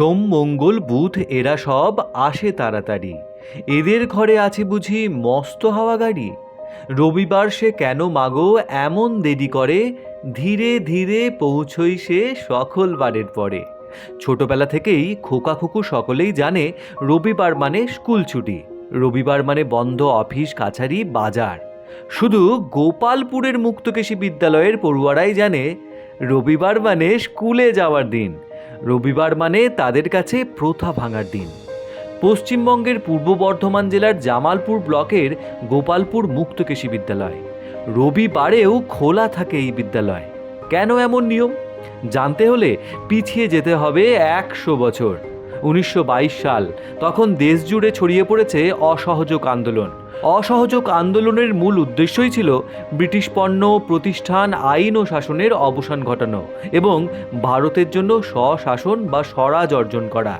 সোম, মঙ্গল, বুধ, এরা সব আসে তাড়াতাড়ি। এদের ঘরে আছে বুঝি মস্ত হাওয়া গাড়ি। রবিবার সে কেন মাগো এমন দেরি করে? ধীরে ধীরে পৌঁছই সে সকল বারের পরে। ছোটবেলা থেকেই খোকা খুকু সকলেই জানে রবিবার মানে স্কুল ছুটি। রবিবার মানে বন্ধ অফিস, কাছারি, বাজার। শুধু গোপালপুরের মুক্তকেশী বিদ্যালয়ের পড়ুয়ারাই জানে রবিবার মানে স্কুলে যাওয়ার দিন। রবিবার মানে তাদের কাছে প্রথা ভাঙার দিন। পশ্চিমবঙ্গের পূর্ব বর্ধমান জেলার জামালপুর ব্লকের গোপালপুর মুক্তকেশী বিদ্যালয়। রবিবারেও খোলা থাকে এই বিদ্যালয়। কেন এমন নিয়ম? জানতে হলে পিছিয়ে যেতে হবে একশো বছর। উনিশশো বাইশ সাল, তখন দেশ জুড়ে ছড়িয়ে পড়েছে অসহযোগ আন্দোলন। অসহযোগ আন্দোলনের মূল উদ্দেশ্যই ছিল ব্রিটিশ পণ্য প্রতিষ্ঠান আইন ও শাসনের অবসান ঘটানো এবং ভারতের জন্য স্বশাসন বা স্বরাজ অর্জন করা।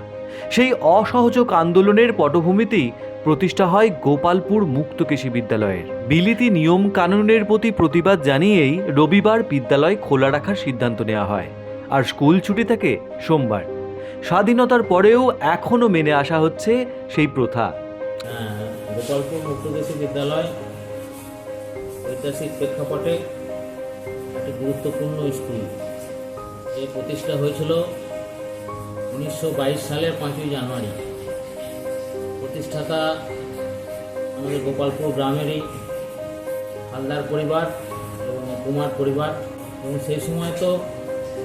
সেই অসহযোগ আন্দোলনের পটভূমিতেই প্রতিষ্ঠা হয় গোপালপুর মুক্তকেশী বিদ্যালয়ের। বিলিতি নিয়ম কানুনের প্রতি প্রতিবাদ জানিয়েই রবিবার বিদ্যালয় খোলা রাখার সিদ্ধান্ত নেওয়া হয় আর স্কুল ছুটি থাকে সোমবার। স্বাধীনতার পরেও এখনও মেনে আসা হচ্ছে সেই প্রথা। হ্যাঁ, গোপালপুর মুক্তদেশী বিদ্যালয়, ঐতিহাসিক প্রেক্ষাপটে একটি গুরুত্বপূর্ণ স্কুল। এর প্রতিষ্ঠা হয়েছিল উনিশশো বাইশ সালের পাঁচই জানুয়ারি। প্রতিষ্ঠাতা আমাদের গোপালপুর গ্রামেরই হালদার পরিবার এবং কুমার পরিবার এবং সেই সময় তো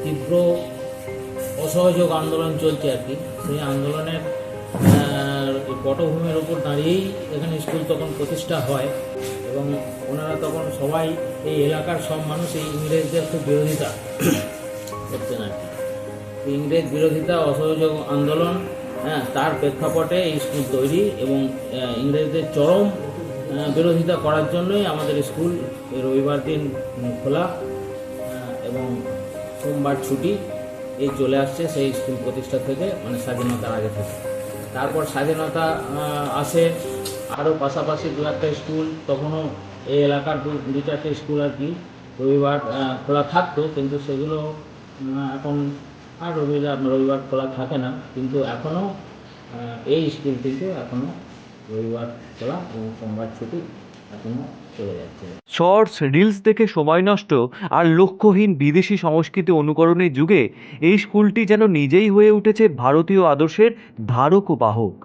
তীব্র অসহযোগ আন্দোলন চলছে আর কি। সেই আন্দোলনের পটভূমির উপর দাঁড়িয়েই এখানে স্কুল তখন প্রতিষ্ঠা হয় এবং ওনারা তখন সবাই এই এলাকার সব মানুষ এই ইংরেজদের খুব বিরোধিতা করতেন আর কি। ইংরেজ বিরোধিতা, অসহযোগ আন্দোলন হ্যাঁ তার প্রেক্ষাপটে এই স্কুল তৈরি এবং ইংরেজদের চরম বিরোধিতা করার জন্যই আমাদের স্কুল রবিবার দিন খোলা এবং সোমবার ছুটি এই চলে আসছে সেই স্কুল প্রতিষ্ঠা থেকে মানে স্বাধীনতার আগে থেকে। তারপর স্বাধীনতা আসে। আরও পাশাপাশি দু একটা স্কুল, তখনও এই এলাকার দু চারটে স্কুল আর কি রবিবার খোলা থাকতো, কিন্তু সেগুলো এখন আর রবিবার রবিবার খোলা থাকে না। কিন্তু এখনও এই স্কুল কিন্তু এখনও রবিবার খোলা এবং সোমবার ছুটি। শর্টস, রিলস দেখে সময় নষ্ট আর লক্ষ্যহীন বিদেশি সংস্কৃতি অনুকরণের যুগে এই স্কুলটি যেন নিজেই হয়ে উঠেছে ভারতীয় আদর্শের ধারক ও বাহক।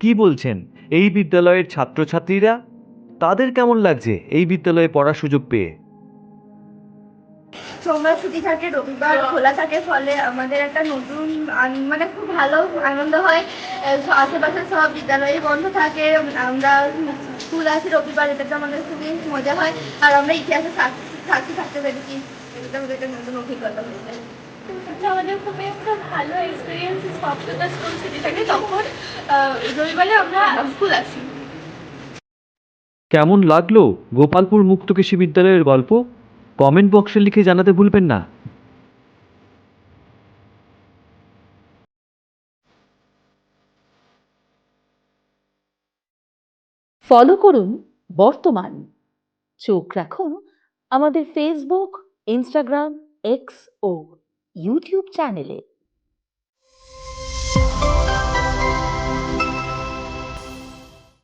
কি বলছেন এই বিদ্যালয়ের ছাত্রছাত্রীরা? তাদের কেমন লাগছে এই বিদ্যালয়ে পড়ার সুযোগ পেয়ে? সোমবার ছুটি থাকে, রবিবার খোলা থাকে, ফলে আমাদের একটা নতুন মানে খুব ভালো আনন্দ হয়। আশেপাশে সব বিদ্যালয়ে বন্ধ থাকে। আমরা স্কুল আছে রবিবার এটাতে আমাদের খুবই মজা হয়। আর আমরা ইতিহাসে সাক্ষী সাক্ষী থাকতে পেরেছি এটা আমাদের একটা নতুন অভিজ্ঞতা হয়েছে। এটা আমাদের খুবই একটা ভালো এক্সপিরিয়েন্স সবটা স্কুল ছুটি থাকে তখন রবিবারে আমরা স্কুল আসি। কেমন লাগল গোপালপুর মুক্তকেশী বিদ্যালয়ের গল্প? কমেন্ট বক্সে লিখে জানাতে ভুলবেন না। ফলো করুন বর্তমান। চোখ রাখুন আমাদের ফেসবুক ইনস্টাগ্রাম এক্স ও ইউটিউব চ্যানেলে